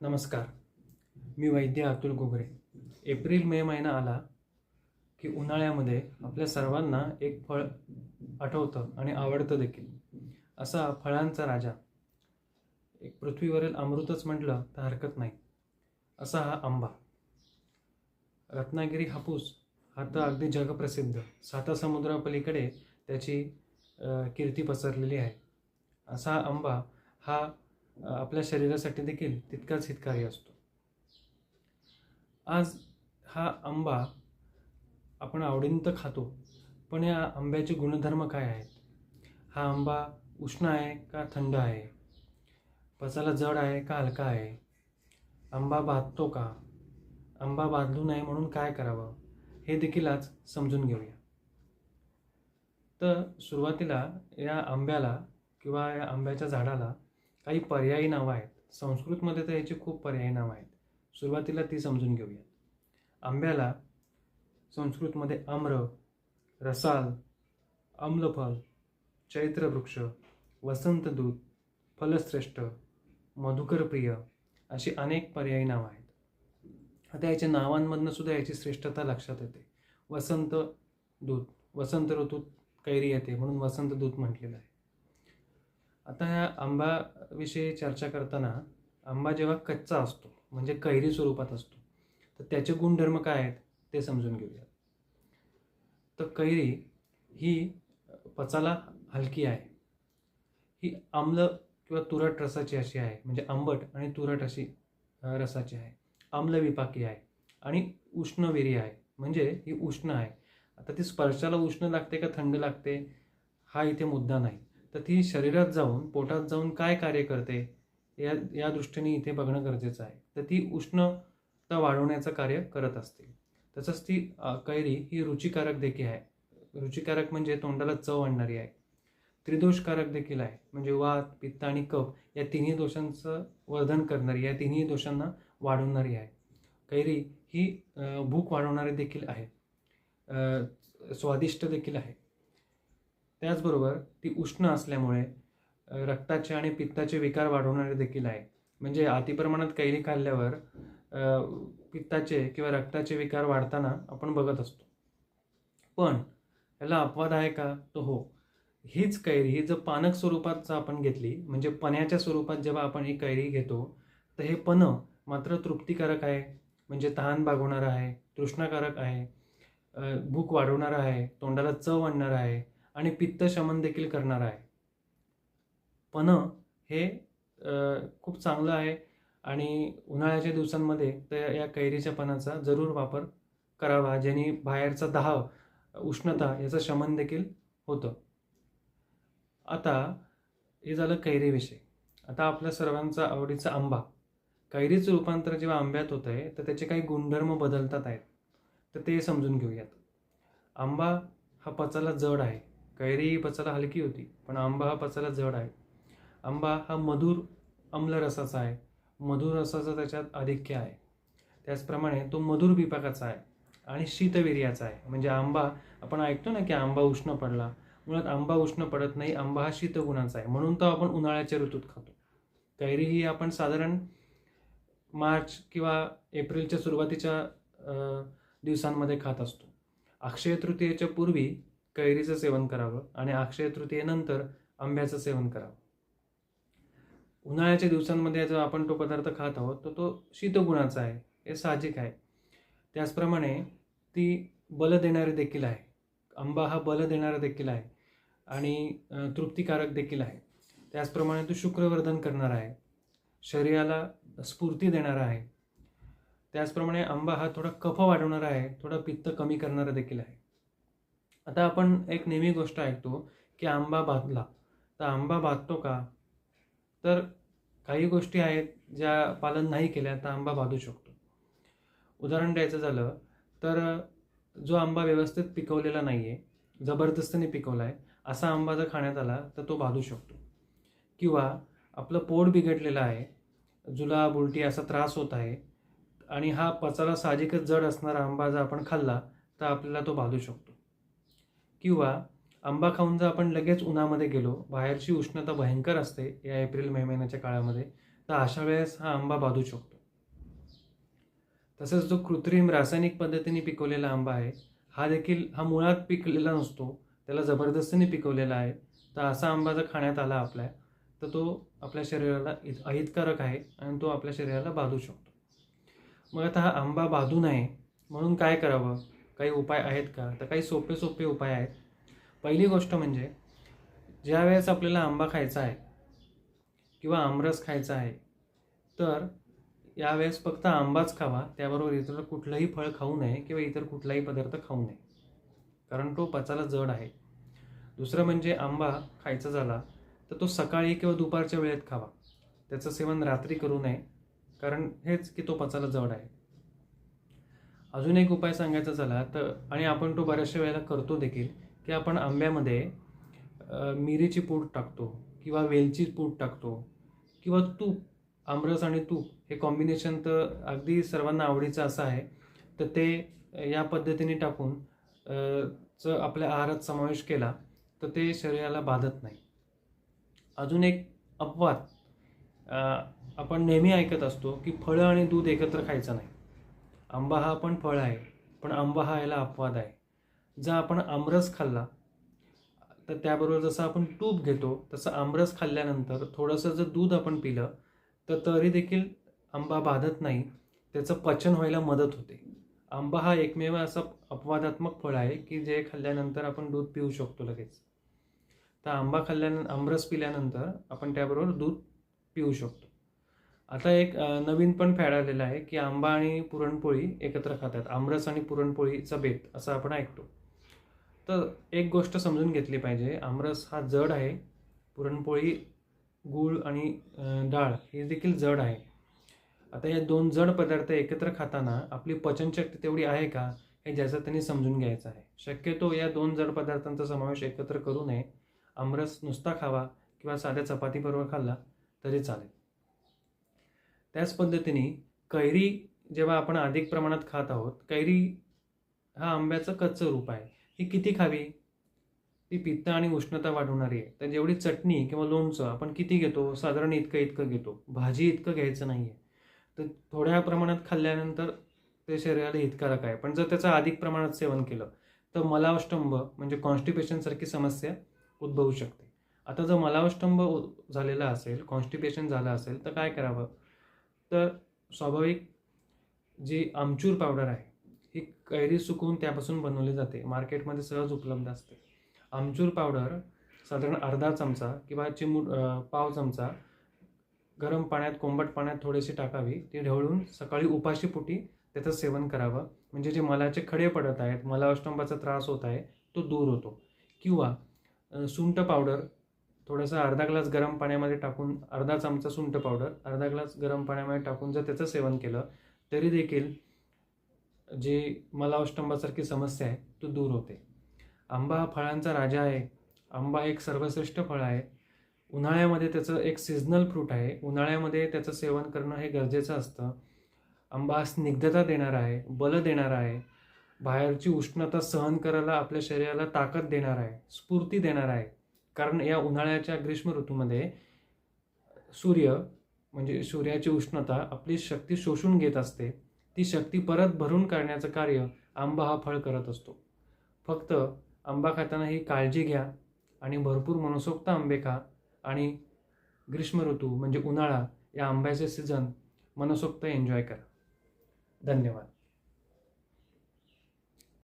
नमस्कार. मी वैद्य अतुल गोगरे. April May महिना आला की उन्हाळ्यामध्ये आपल्या सर्वांना एक फळ आठवतं आणि आवडतं देखील. असा फळांचा राजा. एक पृथ्वीवरील अमृतच म्हटलं तर हरकत नाही. असा हा आंबा. रत्नागिरी हापूस हा तर अगदी जगप्रसिद्ध. साता समुद्रापलीकडे त्याची कीर्ती पसरलेली आहे. असा आंबा हा आपल्या शरीरासाठी देखील तितकाच हितकारी असतो. आज हा आंबा आपण आवडीनं तर खातो पण या आंब्याचे गुणधर्म काय आहेत? हा आंबा उष्ण आहे का थंड आहे? पचाला जड आहे का हलका आहे? आंबा बाधतो का? आंबा बांधू नये म्हणून काय करावं? हे देखील आज समजून घेऊया. तर सुरुवातीला या आंब्याला किंवा या आंब्याच्या झाडाला काही पर्यायी नावं आहेत. संस्कृतमध्ये तर याची खूप पर्यायी नावं आहेत. सुरुवातीला ती समजून घेऊया आंब्याला संस्कृतमध्ये आम्र रसाल आम्लफल चैत्रवृक्ष वसंतदूत फलश्रेष्ठ मधुकरप्रिय अशी अनेक पर्यायी नावं आहेत. आता याच्या नावांमधनं सुद्धा याची श्रेष्ठता लक्षात येते. वसंत दूत वसंत ऋतूत कैरी येते म्हणून वसंत दूत म्हटलेलं आहे. आता ह्या आंबाविषयी चर्चा करताना आंबा जेव्हा कच्चा असतो म्हणजे कैरी स्वरूपात असतो तर त्याचे गुणधर्म काय आहेत ते समजून घेऊया. तर कैरी ही पचाला हलकी आहे. ही आम्ल किंवा तुरट रसाची अशी आहे म्हणजे आंबट आणि तुरट अशी रसाची आहे. आम्लविपाकी आहे आणि उष्णविरी आहे म्हणजे ही उष्ण आहे. आता ती स्पर्शाला उष्ण लागते का थंड लागते हा इथे मुद्दा नाही. तर ती शरीरात जाऊन पोटात जाऊन काय कार्य करते या या दृष्टीने इथे बघणं गरजेचं आहे. तर ती उष्णता वाढवण्याचं कार्य करत असते. तसंच ती कैरी ही रुचिकारक देखील आहे. रुचिकारक म्हणजे तोंडाला चव आणणारी आहे. त्रिदोषकारक देखील आहे. म्हणजे वात पित्त आणि कफ या तिन्ही दोषांचं वर्धन करणारी या तिन्ही दोषांना वाढवणारी आहे. कैरी ही भूक वाढवणारी देखील आहे स्वादिष्ट देखील आहे. त्याचबरोबर ती उष्ण असल्यामुळे रक्ताचे आणि पित्ताचे विकार वाढवणारे देखील आहे. म्हणजे अतिप्रमाणात कैरी खाल्ल्यावर पित्ताचे किंवा रक्ताचे विकार वाढताना आपण बघत असतो. पण याला अपवाद आहे का? तो हो. हीच कैरी ही जर पानक स्वरूपात जर आपण घेतली म्हणजे पण्याच्या स्वरूपात जेव्हा आपण ही कैरी घेतो तर हे पणं मात्र तृप्तिकारक आहे. म्हणजे तहान भागवणारं आहे तृष्णाकारक आहे भूक वाढवणारं आहे तोंडाला चव आणणारं आहे आणि पित्त शमन देखील करणारं आहे. पण हे खूप चांगलं आहे आणि उन्हाळ्याच्या दिवसांमध्ये तर या कैरीच्या पानाचा जरूर वापर करावा ज्याने बाहेरचा दाह उष्णता याचं शमन देखील होतं. आता हे झालं कैरीविषयी. आता आपल्या सर्वांचा आवडीचा आंबा. कैरीचं रूपांतर जेव्हा आंब्यात होत आहे तर त्याचे काही गुणधर्म बदलतात आहेत. तर ते समजून घेऊयात. आंबा हा पचाला जड आहे. कैरी ही पचायला हलकी होती पण आंबा हा पचायला जड आहे. आंबा हा मधुर आम्लरसाचा आहे. मधुर रसाचा त्याच्यात आधिक्य आहे. त्याचप्रमाणे तो मधुर विपाकाचा आहे आणि शीतवीर्याचा आहे. म्हणजे आंबा आपण ऐकतो ना की आंबा उष्ण पडला. मुळात आंबा उष्ण पडत नाही आंबा हा शीतगुणाचा आहे. म्हणून तो आपण उन्हाळ्याच्या ऋतूत खातो. कैरी ही आपण साधारण मार्च किंवा एप्रिलच्या सुरुवातीच्या दिवसांमध्ये खात असतो. अक्षय तृतीयेच्या पूर्वी कैरीचं सेवन करावं आणि अक्षय तृतीयेनंतर आंब्याचं सेवन करावं. उन्हाळ्याच्या दिवसांमध्ये जो आपण तो पदार्थ खात आहोत तर तो शीतगुणाचा आहे हे साहजिक आहे. त्याचप्रमाणे ती बल देणारी देखील आहे. आंबा हा बल देणारा देखील आहे आणि तृप्तिकारक देखील आहे. त्याचप्रमाणे तो शुक्रवर्धन करणारा आहे. शरीराला स्फूर्ती देणारा आहे. त्याचप्रमाणे आंबा हा थोडा कफ वाढवणारा आहे थोडा पित्त कमी करणारा देखील आहे. आता आपण एक नेहमी गोष्ट ऐकतो की आंबा भाजला तर आंबा भाजतो का? तर काही गोष्टी आहेत ज्या पालन नाही केल्या तर आंबा बांधू शकतो. उदाहरण द्यायचं झालं तर जो आंबा व्यवस्थित पिकवलेला नाही आहे जबरदस्तीने पिकवला आहे असा आंबा जर खाण्यात आला तर तो बाधू शकतो. किंवा आपलं पोट बिघडलेलं आहे जुलाब उलटी असा त्रास होत आहे आणि हा पचाला साहजिकच जड असणारा आंबा जर आपण खाल्ला तर आपल्याला तो बाधू शकतो. किंवा आंबा खाऊन जर आपण लगेच उन्हामध्ये गेलो बाहेरची उष्णता भयंकर असते या एप्रिल मे महिन्याच्या काळामध्ये तर अशा वेळेस हा आंबा बाधू शकतो. तसंच जो कृत्रिम रासायनिक पद्धतीने पिकवलेला आंबा आहे हा देखील हा मुळात पिकलेला नसतो त्याला जबरदस्तीने पिकवलेला आहे. तर असा आंबा जर खाण्यात आला आपल्या तर तो आपल्या शरीराला अहितकारक आहे आणि तो आपल्या शरीराला बाधू शकतो. मग आता हा आंबा बाधू नये म्हणून काय करावं? काही उपाय आहेत का? तर काही सोपे सोपे उपाय आहेत. पहिली गोष्ट म्हणजे ज्या वेळेस आपल्याला आंबा खायचा आहे किंवा आमरस खायचा आहे तर यावेळेस फक्त आंबाच खावा. त्याबरोबर इतर कुठलंही फळ खाऊ नये किंवा इतर कुठलाही पदार्थ खाऊ नये. कारण तो पचायला जड आहे. दुसरं म्हणजे आंबा खायचा झाला तर तो सकाळी किंवा दुपारच्या वेळेत खावा. त्याचं सेवन रात्री करू नये. कारण हेच की तो पचायला जड आहे. अजून एक उपाय सांगायचा झाला तर आणि आपण तो बऱ्याचशा वेळेला करतो देखील की आपण आंब्यामध्ये मिरीची पूड टाकतो किंवा वेलची पूड टाकतो किंवा तूप आमरस आणि तूप हे कॉम्बिनेशन तर अगदी सर्वांना आवडीचं असं आहे. तर ते या पद्धतीने टाकून च आपल्या आहारात समावेश केला तर ते शरीराला बाधत नाही. अजून एक अपवाद आपण नेहमी ऐकत असतो की फळं आणि दूध एकत्र खायचं नाही. आंबा हा पण फळ आहे पण आंबा हा याला अपवाद आहे. जर आपण आमरस खाल्ला तर त्याबरोबर जसं आपण तूप घेतो तसं आमरस खाल्ल्यानंतर थोडंसं जर दूध आपण पिलं तर तरी देखील आंबा बाधत नाही त्याचं पचन व्हायला मदत होते. आंबा हा एकमेव असा अपवादात्मक फळ आहे की जे खाल्ल्यानंतर आपण दूध पिऊ शकतो लगेच. तर आंबा खाल्ल्यानं आमरस पिल्यानंतर आपण त्याबरोबर दूध पिऊ शकतो. आता एक नवीन पण फॅड आलेला आहे की आंबा आणि पुरणपोळी एकत्र खातात. आमरस आणि पुरणपोळीचा बेत असं आपण ऐकतो. तर एक गोष्ट समजून घेतली पाहिजे. आमरस हा जड आहे. पुरणपोळी गूळ आणि डाळ हे देखील जड आहे. आता या दोन जड पदार्थ एकत्र खाताना आपली पचनशक्ती तेवढी आहे का हे ज्याचं त्यांनी समजून घ्यायचं आहे. शक्यतो या दोन जड पदार्थांचा समावेश एकत्र करू नये. आमरस नुसता खावा किंवा साध्या चपातीबरोबर खाल्ला तरी चालेल. त्याच पद्धतीने कैरी जेव्हा आपण अधिक प्रमाणात खात आहोत कैरी हा आंब्याचं कच्चं रूप आहे. ही किती खावी? ती पित्त आणि उष्णता वाढवणारी आहे. तर जेवढी चटणी किंवा लोणचं आपण किती घेतो? साधारण इतकं इतकं घेतो. भाजी इतकं घ्यायचं नाही आहे तर थोड्या प्रमाणात खाल्ल्यानंतर ते शरीराला हितकारक आहे. पण जर त्याचं अधिक प्रमाणात सेवन केलं तर मलावष्टंभ म्हणजे कॉन्स्टिपेशनसारखी समस्या उद्भवू शकते. आता जर मलावष्टंभ उ- झालेला असेल कॉन्स्टिपेशन झालं असेल तर काय करावं? तर स्वाभाविक जी आमचूर पावडर आहे ही कैरी सुकवून त्यापासून बनवली जाते. मार्केटमध्ये सहज उपलब्ध असते. आमचूर पावडर साधारण अर्धा चमचा किंवा चिमूट पाव चमचा गरम पाण्यात कोंबट पाण्यात थोडीशी टाकावी. ती ढवळून सकाळी उपाशीपोटी त्याचं सेवन करावं. म्हणजे जे मलाचे खडे पडत आहेत मला अष्टंबाचा त्रास होत आहे तो दूर होतो. किंवा सुंट पावडर थोडंसं अर्धा ग्लास गरम पाण्यामध्ये टाकून अर्धा चमचा सुंठ पावडर अर्धा ग्लास गरम पाण्यामध्ये टाकून जर त्याचं सेवन केलं तरी देखील जे मलावष्टंबासारखी समस्या आहे तो दूर होते. आंबा हा फळांचा राजा आहे. आंबा एक सर्वश्रेष्ठ फळ आहे. उन्हाळ्यामध्ये त्याचं एक सिजनल फ्रूट आहे. उन्हाळ्यामध्ये त्याचं सेवन करणं हे गरजेचं असतं. आंबा स्निग्धता देणारा आहे बल देणारा आहे. बाहेरची उष्णता सहन करायला आपल्या शरीराला ताकद देणार आहे स्फूर्ती देणार आहे. कारण या उन्हाळ्याच्या ग्रीष्म ऋतूमध्ये सूर्य म्हणजे सूर्याची उष्णता आपली शक्ती शोषून घेत असते. ती शक्ती परत भरून काढण्याचं कार्य आंबा हा फळ करत असतो. फक्त आंबा खाताना ही काळजी घ्या आणि भरपूर मनसोक्त आंबे खा आणि ग्रीष्म ऋतू म्हणजे उन्हाळा या आंब्याचे सीझन मनसोक्त एन्जॉय करा. धन्यवाद.